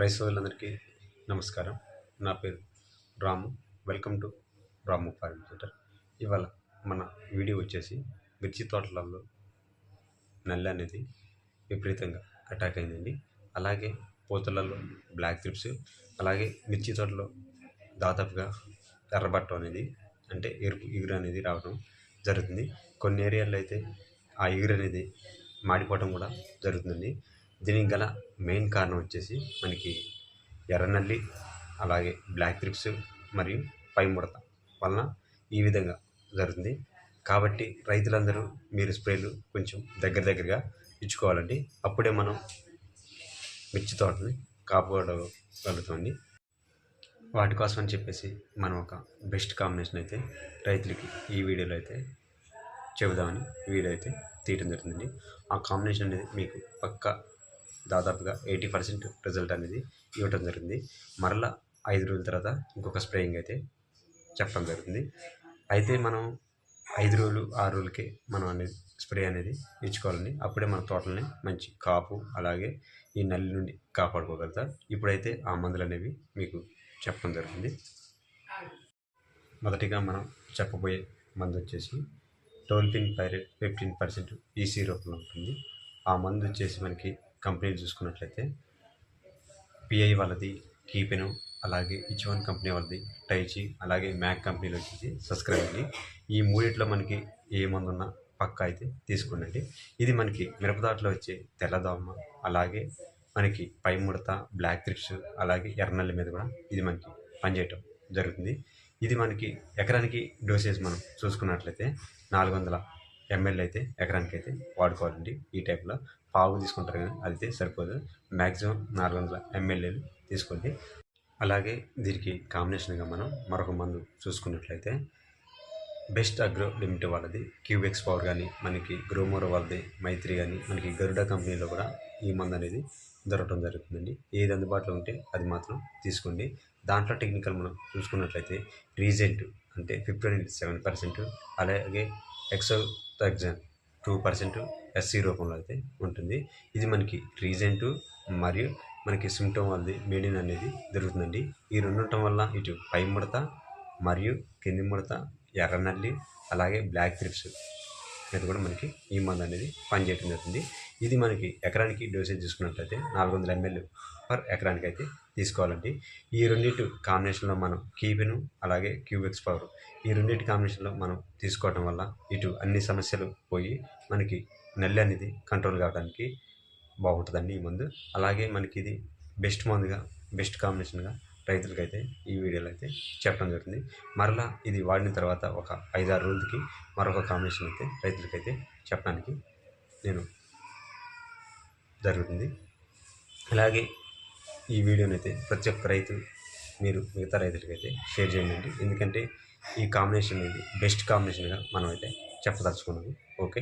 క్రైస్తవులందరికీ నమస్కారం. నా పేరు Ramu. Welcome to Ramu farm centre. ఇవాళ మన వీడియో వచ్చేసి మిర్చి తోటలలో నల్ల అనేది విపరీతంగా అటాక్ అయిందండి. అలాగే పూతలలో బ్లాక్ త్రిప్స్ అలాగే మిర్చి తోటలో దాదాపుగా ఎర్రబట్ట అనేది అంటే ఎరుపు ఇగురు అనేది రావడం జరుగుతుంది. కొన్ని ఏరియాల్లో అయితే ఆ ఇగురు అనేది మాడిపోవడం కూడా జరుగుతుందండి. దీనికి గల మెయిన్ కారణం వచ్చేసి మనకి ఎర్రనల్లి అలాగే బ్లాక్ త్రిప్స్ మరియు పై ముడత వలన ఈ విధంగా జరుగుతుంది. కాబట్టి రైతులందరూ మీరు స్ప్రేలు కొంచెం దగ్గర దగ్గరగా ఇచ్చుకోవాలండి. అప్పుడే మనం మిర్చి తోటని కాపాడగలుగుతామండి. వాటి కోసం అని చెప్పేసి మనం ఒక బెస్ట్ కాంబినేషన్ అయితే రైతులకి ఈ వీడియోలో అయితే చెబుదామని వీడియో అయితే తీయడం జరుగుతుందండి. ఆ కాంబినేషన్ అనేది మీకు పక్క దాదాపుగా ఎయిటీ పర్సెంట్ రిజల్ట్ అనేది ఇవ్వటం జరిగింది. మరలా ఐదు రోజుల తర్వాత ఇంకొక స్ప్రేయింగ్ అయితే చెప్పడం జరుగుతుంది అయితే మనం ఐదు రోజులు ఆరు రోజులకే మనం అనేది స్ప్రే అనేది ఇచ్చుకోవాలండి. అప్పుడే మన తోటలని మంచి కాపు అలాగే ఈ నల్లి నుండి కాపాడుకోగలుగుతా. ఇప్పుడైతే ఆ మందులు అనేవి మీకు చెప్పడం జరుగుతుంది మొదటిగా మనం చెప్పబోయే మందు వచ్చేసి tolfenpyrad fifteen percent EC రూపంలో ఉంటుంది. ఆ మందు వచ్చేసి మనకి కంపెనీలు చూసుకున్నట్లయితే పిఐ వాళ్ళది కీపెను అలాగే ఇచ్వన్ కంపెనీ వాళ్ళది టైచి అలాగే మ్యాక్ కంపెనీలో వచ్చేసి సబ్స్క్రైబ్ ఈ మూడిట్లో మనకి ఏ మందు ఉన్నా పక్క అయితే తీసుకోండి ఇది మనకి మిరపదాట్లో వచ్చే తెల్లదోమ అలాగే మనకి పై ముడత బ్లాక్ త్రిప్స్ అలాగే ఎర్రనల్లి మీద కూడా ఇది మనకి పనిచేయటం జరుగుతుంది. ఇది మనకి ఎకరానికి డోసేజ్ మనం చూసుకున్నట్లయితే నాలుగు వందల ఎంఎల్ అయితే ఎకరానికి అయితే వాడుకోవాలండి. ఈ టైప్లో పావు తీసుకుంటారు కానీ అయితే సరిపోదు. మ్యాక్సిమం నాలుగు వందల ఎంఎల్ఏలు తీసుకోండి. అలాగే దీనికి కాంబినేషన్గా మనం మరొక మందు చూసుకున్నట్లయితే బెస్ట్ అగ్రో లిమిటెడ్ వాళ్ళది క్యూబెక్స్ పవర్ కానీ మనకి గ్రోమోరో వాళ్ళది మైత్రి కానీ మనకి గరుడ కంపెనీలో కూడా ఈ మందు అనేది దొరకడం జరుగుతుందండి. ఏది అందుబాటులో ఉంటే అది మాత్రం తీసుకోండి. దాంట్లో టెక్నికల్ మనం చూసుకున్నట్లయితే రీజెంట్ అంటే ఫిఫ్టీన్ సెవెన్ పర్సెంట్ అలాగే ఎక్సో ఎగ్జామ్ టూ పర్సెంట్ ఎస్సీ రూపంలో అయితే ఉంటుంది. ఇది మనకి రీజెంట్ మరియు మనకి సిమ్టమ్ వాళ్ళది మేడిన్ అనేది దొరుకుతుందండి ఈ రెండు ఉండటం వల్ల ఇటు పై ముడత మరియు కింది ముడత ఎర్రనల్లి అలాగే బ్లాక్ త్రిప్స్. మీద కూడా మనకి ఈ మందు అనేది పనిచేయటం జరుగుతుంది. ఇది మనకి ఎకరానికి డోసేజ్ చూసుకున్నట్లయితే నాలుగు వందల ఎంఎల్ పర్ ఎకరానికి అయితే తీసుకోవాలండి. ఈ రెండింటి కాంబినేషన్లో మనం కీబెను అలాగే క్యూబెక్స్ పవర్ ఈ రెండింటి కాంబినేషన్లో మనం తీసుకోవడం వల్ల ఇటు అన్ని సమస్యలు పోయి మనకి నల్లి అనేది కంట్రోల్ కావడానికి బాగుంటుందండి ఈ మందు. అలాగే మనకి ఇది బెస్ట్ మందుగా బెస్ట్ కాంబినేషన్గా రైతులకైతే ఈ వీడియోలో అయితే చెప్పడం జరుగుతుంది. మరలా ఇది వాడిన తర్వాత ఒక ఐదారు రోజులకి మరొక కాంబినేషన్ అయితే రైతులకైతే చెప్పడానికి నేను జరుగుతుంది. అలాగే ఈ వీడియోని అయితే ప్రతి ఒక్క రైతు మీరు మిగతా రైతులకైతే షేర్ చేయండి. ఎందుకంటే ఈ కాంబినేషన్ అనేది బెస్ట్ కాంబినేషన్గా మనం అయితే చెప్పదలుచుకున్నాము. ఓకే?